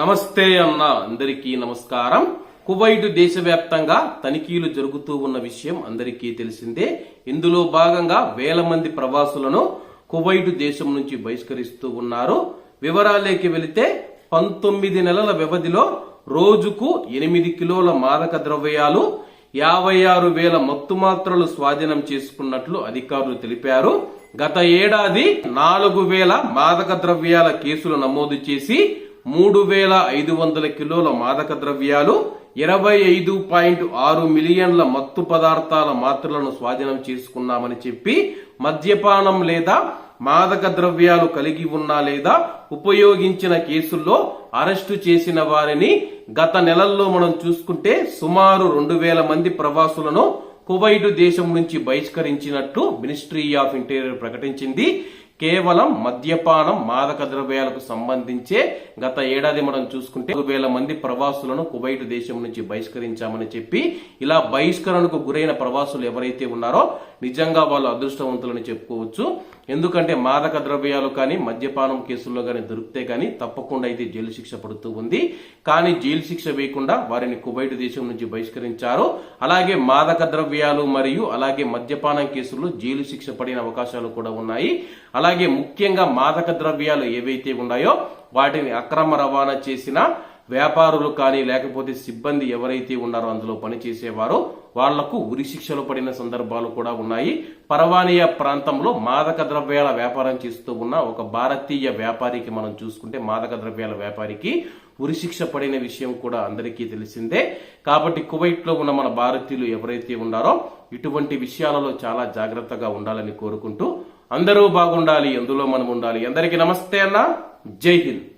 నమస్తే అన్న అందరికీ నమస్కారం. కువైట్ దేశవ్యాప్తంగా తనిఖీలు జరుగుతూ ఉన్న విషయం అందరికీ తెలిసిందే. ఇందులో భాగంగా వేల మంది ప్రవాసులను కువైట్ దేశం నుంచి బహిష్కరిస్తూ ఉన్నారు. వివరాలేకి వెళితే పంతొమ్మిది నెలల వ్యవధిలో రోజుకు ఎనిమిది కిలోల మాదక ద్రవ్యాలు యాభై ఆరు వేల మత్తు మాత్రలు స్వాధీనం చేసుకున్నట్లు అధికారులు తెలిపారు. గత ఏడాది నాలుగు వేల మాదక ద్రవ్యాల కేసులు నమోదు చేసి మూడు వేల ఐదు వందల కిలోల మాదక ద్రవ్యాలు ఇరవై ఐదు పాయింట్ ఆరు మిలియన్ల మత్తు పదార్థాల మాత్రలను స్వాధీనం చేసుకున్నామని చెప్పి మద్యపానం లేదా మాదక ద్రవ్యాలు కలిగి ఉన్నా లేదా ఉపయోగించిన కేసుల్లో అరెస్టు చేసిన వారిని గత నెలల్లో మనం చూసుకుంటే సుమారు రెండు వేల మంది ప్రవాసులను కువైట్ దేశం నుంచి బహిష్కరించినట్టు మినిస్ట్రీ ఆఫ్ ఇంటీరియర్ ప్రకటించింది. కేవలం మద్యపానం మాదక ద్రవ్యాలకు సంబంధించే గత ఏడాది మనం చూసుకుంటే ఒక వేల మంది ప్రవాసులను కువైట్ దేశం నుంచి బహిష్కరించామని చెప్పి ఇలా బహిష్కరణకు గురైన ప్రవాసులు ఎవరైతే ఉన్నారో నిజంగా వాళ్ళు అదృష్టవంతులని చెప్పుకోవచ్చు. ఎందుకంటే మాదక ద్రవ్యాలు కానీ మద్యపానం కేసుల్లో కానీ దొరికితే కానీ తప్పకుండా అయితే జైలు శిక్ష పడుతూ ఉంది. కానీ జైలు శిక్ష వేయకుండా వారిని కువైట్ దేశం నుంచి బహిష్కరించారు. అలాగే మాదక ద్రవ్యాలు మరియు అలాగే మద్యపానం కేసుల్లో జైలు శిక్ష పడిన అవకాశాలు కూడా ఉన్నాయి. అలాగే ముఖ్యంగా మాదక ద్రవ్యాలు ఏవైతే ఉన్నాయో వాటిని అక్రమ రవాణా చేసిన వ్యాపారులు కానీ లేకపోతే సిబ్బంది ఎవరైతే ఉన్నారో అందులో పనిచేసేవారో వాళ్ళకు ఉరిశిక్షలు పడిన సందర్భాలు కూడా ఉన్నాయి. పరవానియా ప్రాంతంలో మాదక ద్రవ్యాల వ్యాపారం చేస్తూ ఉన్న ఒక భారతీయ వ్యాపారికి మనం చూసుకుంటే మాదక ద్రవ్యాల వ్యాపారికి ఉరిశిక్ష పడిన విషయం కూడా అందరికీ తెలిసిందే. కాబట్టి కువైట్లో ఉన్న మన భారతీయులు ఎవరైతే ఉన్నారో ఇటువంటి విషయాలలో చాలా జాగ్రత్తగా ఉండాలని కోరుకుంటూ అందరూ బాగుండాలి ఎందులో మనం ఉండాలి. అందరికీ నమస్తే అన్న. జై హింద్.